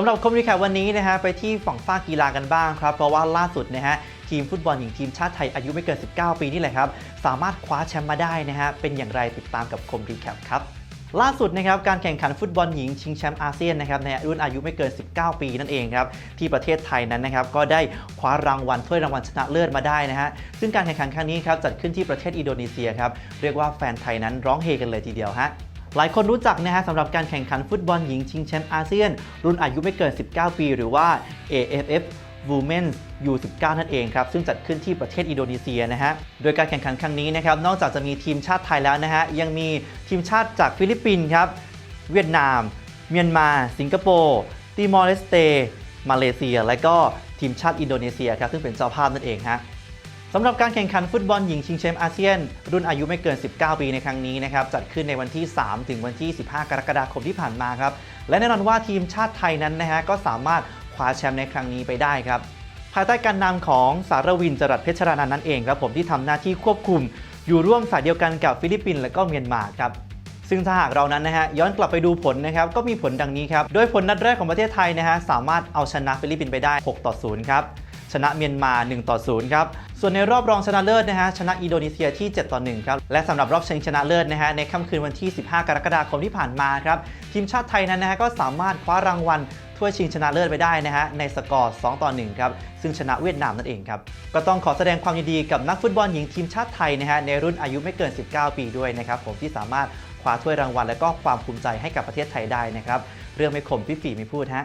สำหรับคมมิวนิแคปวันนี้นะฮะไปที่ฝั่งฝ้ากีฬากันบ้างครับ เพราะว่าล่าสุดนะฮะทีมฟุตบอลหญิงทีมชาติไทยอายุไม่เกิน 19 ปีนี่แหละครับ สามารถคว้าแชมป์มาได้นะฮะเป็นอย่างไรติดตามกับคมรีแคปครับล่าสุดนะครับการแข่งขันฟุตบอลหญิงชิงแชมป์อาเซียนนะครับในรุ่นอายุไม่เกิน 19 ปีนั่นเองครับที่ประเทศไทยนั้นนะครับก็ได้คว้ารางวัลถ้วยรางวัลชนะเลิศมาได้นะฮะซึ่งการแข่งขันครั้งนี้ครับจัดขึ้นที่ประเทศอินโดนีเซียครับเรียกว่าแฟนไทยนั้นร้องเฮกันเลยทีเดียวฮะ หลายคนรู้จักนะฮะสำหรับการแข่งขันฟุตบอลหญิงชิงแชมป์อาเซียน รุ่นอายุไม่เกิน 19 ปี หรือว่า AFF Women's U19 นั่นเองครับ ซึ่งจัดขึ้นที่ประเทศอินโดนีเซียนะฮะ โดยการแข่งขันครั้งนี้นะครับ นอกจากจะมีทีมชาติไทยแล้วนะฮะ ยังมีทีมชาติจากฟิลิปปินส์ครับ เวียดนาม เมียนมา สิงคโปร์ติมอร์เลสเต มาเลเซีย และก็ทีมชาติอินโดนีเซียครับ ซึ่งเป็นเจ้าภาพนั่นเองฮะ สำหรับการแข่งขันฟุตบอลหญิงชิงแชมป์อาเซียน รุ่นอายุไม่เกิน 19 ปีในครั้งนี้นะครับจัดขึ้นในวันที่ 3 ถึงวันที่ 15 กรกฎาคมที่ผ่านมาครับและแน่นอนว่าทีมชาติไทยนั้นนะฮะก็สามารถคว้าแชมป์ในครั้งนี้ไปได้ครับภายใต้การนำของสารวินจรัสเพชรรานันนั่นเองครับผมที่ทำหน้าที่ควบคุม อยู่ร่วมสายเดียวกันกับฟิลิปปินส์และก็เมียนมาครับซึ่งถ้าหากเรานั้นนะฮะย้อนกลับไปดูผลนะครับก็มีผลดังนี้ครับโดยผลนัดแรกของประเทศไทยนะฮะสามารถเอาชนะฟิลิปปินส์ไปได้ 6 ต่อ 0 ครับชนะเมียนมา 1 ต่อ 0 ครับ ส่วนในรอบรองชนะเลิศนะฮะชนะอินโดนีเซียที่ 7 ต่อ 1 ครับ และสำหรับรอบชิงชนะเลิศนะฮะในค่ำคืนวันที่ 15 กรกฎาคมที่ผ่านมาครับทีมชาติไทยนั้นนะฮะก็สามารถคว้ารางวัลถ้วยชิงชนะเลิศไปได้นะฮะในสกอร์ 2 ต่อ 1 ครับ ซึ่งชนะเวียดนามนั่นเองครับ ก็ต้องขอแสดงความยินดีกับนักฟุตบอลหญิงทีมชาติไทยนะฮะในรุ่นอายุไม่เกิน 19 ปีด้วยนะครับผมที่สามารถคว้าถ้วยรางวัลและก็ความภูมิใจให้กับประเทศไทยได้นะครับเรื่องไม่ขมพี่ฝีไม่พูดฮะ